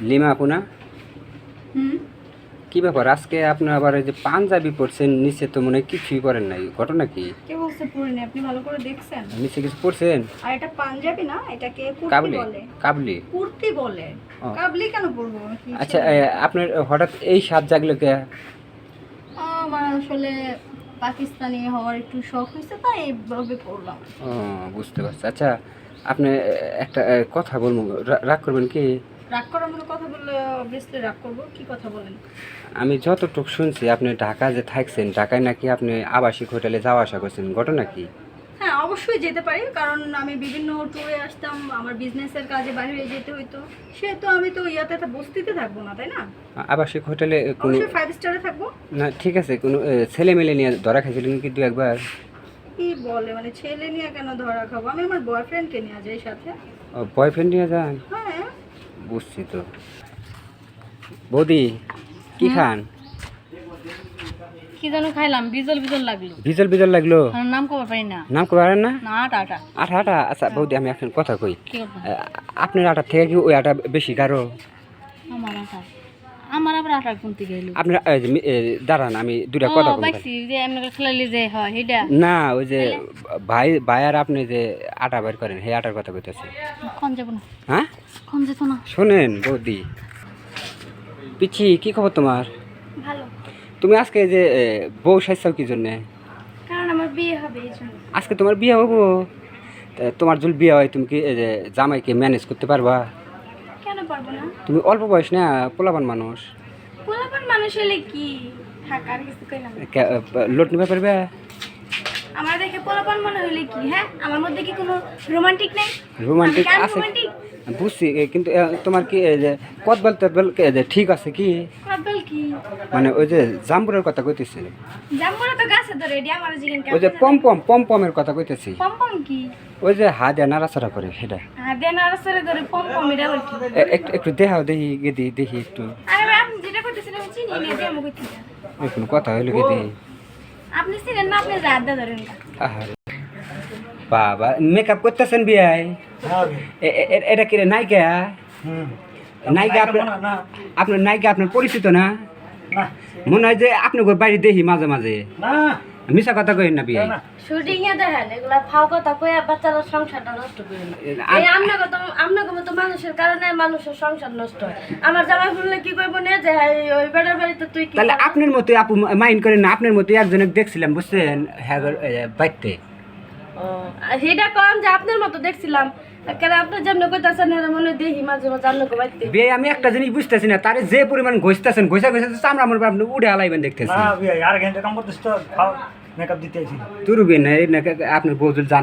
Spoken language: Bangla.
লিমা আপু না হুম। কি ব্যাপার? আজকে আপনি আবার এই যে পাঞ্জাবি পরছেন নিচে তো মনে কিছুই করেন নাই। ঘটনা কি? কে বলছে পড়িনি আপনি ভালো করে দেখছেন। নিচে কিছু পরছেন? আর এটা পাঞ্জাবি না এটাকে কুর্তি বলে। কাবলি? কুর্তি বলে। কাবলি কেন পরবো? আচ্ছা? আপনার হঠাৎ এই স্বাদ জাগলো কে? আমার আসলে পাকিস্তানি হওয়ার একটু শখ হয়েছে তাই এইভাবে পড়লাম ও বুঝতে পারছি। আচ্ছা আপনি একটা কথা বলব। রাগ করবেন কি? রাগ করার মতো কথা বললে অবভিয়াসলি রাগ করব। কি কথা বলেন? আমি যতটুকু শুনছি আপনি ঢাকা যে থাকছেন ঢাকায় নাকি আপনি আবাসিক হোটেলে যাওয়া আসা করছেন ঘটনা কি? হ্যাঁ অবশ্যই যেতে পারি কারণ আমি বিভিন্ন ট্যুরে আসতাম আমার বিজনেসের কাজে বাইরে যেতে হইতো। সেহেতু আমি তো ইয়াতে বস্তিতে থাকব না তাই না? আবাসিক হোটেলে কোনো অবশ্যই ফাইভ স্টারে থাকব। না ঠিক আছে কোনো ছেলে মেলে নিয়ে ধরা খাইছিলেন কি দু একবার? কি বলে মানে ছেলে নিয়ে কেন ধরা খাব? আমি আমার বয়ফ্রেন্ডকে নিয়ে যাই সাথে। বয়ফ্রেন্ড নিয়ে যান? হ্যাঁ বুঝছি তো। বৌদি কি খান? কি জানো খাইলাম বিজল বিজল লাগল। বিজল বিজল লাগল? নাম কবার পারি না। নাম না? আটা আটা। আটা আচ্ছা বৌদি আমি এখন কথা কই। আপনার আটার থেকে কি ওই আটা বেশি গাঢ়? আমার আটা। আমার আবার গেল আপনার দাঁড়ান আমি দুটা কথা বলব পাইছি যে এমনি খেলালি যে হয় সেটা না ওই যে ভাই ভাই আর আপনি যে আটা বের করেন সেই আটার কথা কইতেছে। কন যাব না? হ্যাঁ? কন যেত না? শোনেন বৌদি। পিচ্ছি কি খবর তোমার? ভালো। তুমি আজকে যে বউ সাইছাও কি জন্যে? কারণ আমার বিয়ে হবে এই জন্য। আজকে তোমার বিয়ে হব? তা তোমার যদি বিয়ে হয় তুমি কি এই যে জামাইকে ম্যানেজ করতে পারবা? পারব না। তুমি অল্প বয়স না পোলাবান মানুষ। পোলাপান মানুষ হলে কি থাকার কিছু কইলাম? লোট নিতে পারবে? আমার দেখে পোলাপান মনে হলে কি হ্যাঁ? আমার মধ্যে কি কোনো রোমান্টিক নেই? রোমান্টিক আছে? বুঝছি কিন্তু তোমার কি কদবল তদবল ঠিক আছে কি? কি? মানে ওই যে জাম্বুরের কথা কইতেছি। জাম্বুরা তো গাছে ধরে এডি আমার জিগেন ওই যে পম পম পম পমের কথা কইতেছি। পম পম কি? ওই যে হাত দিয়ে নাড়াচাড়া করে সেটা। হ্যাঁ পম পম এটা একটু একটু দেখাও দেখি গেদি দেখি একটু। আরে আপনি যেটা করতেছেন চিনি না যে আমাকে কি ওই কথা হইল গেদি আপনি চিনেন না আপনি রাত দিয়ে ধরেন না। বাবা মেকআপ করতেছেন বিয়াই? এ- এটা কি রে নায়িকা? নায়িকা আপনার আপনার নায়িকা আপনার পরিচিত না? মনে হয় যে আপনি ওই বাড়ি দেখি মাঝে মাঝে। মিশা কথা কইেন না বিয়াই। শুটিং এ দেখেন এগুলা ফাও কথা কইয়া বাচ্চারা সংসারটা নষ্ট করে এই আমনাকে তো আমনাকে মতো মানুষের কারণে মানুষের সংসার নষ্ট হয়। আমার জামাই বললে কি কইব না যে হ্যাঁ, ওই বেটার বাড়িতে তুই কি তাহলে আপনার মতো আপু মাইন্ড করেন না আপনার মতো একজনের দেখছিলাম বুঝছেন? হ্যাঁ বাইতে সেটা কম যে আপনার মতো দেখছিলাম। আমি একটা জিনিস বুঝতেছি না তারে যে পরিমাণ ঘষতেছেন ঘষা ঘষা চামড়া মনে আপনি উড়ে আলাইবেন দেখতেছি। না বিয়ে আর ঘণ্টা কাম করতেছ তো মেকআপ দিতে তুরুবেন না আপনার বউ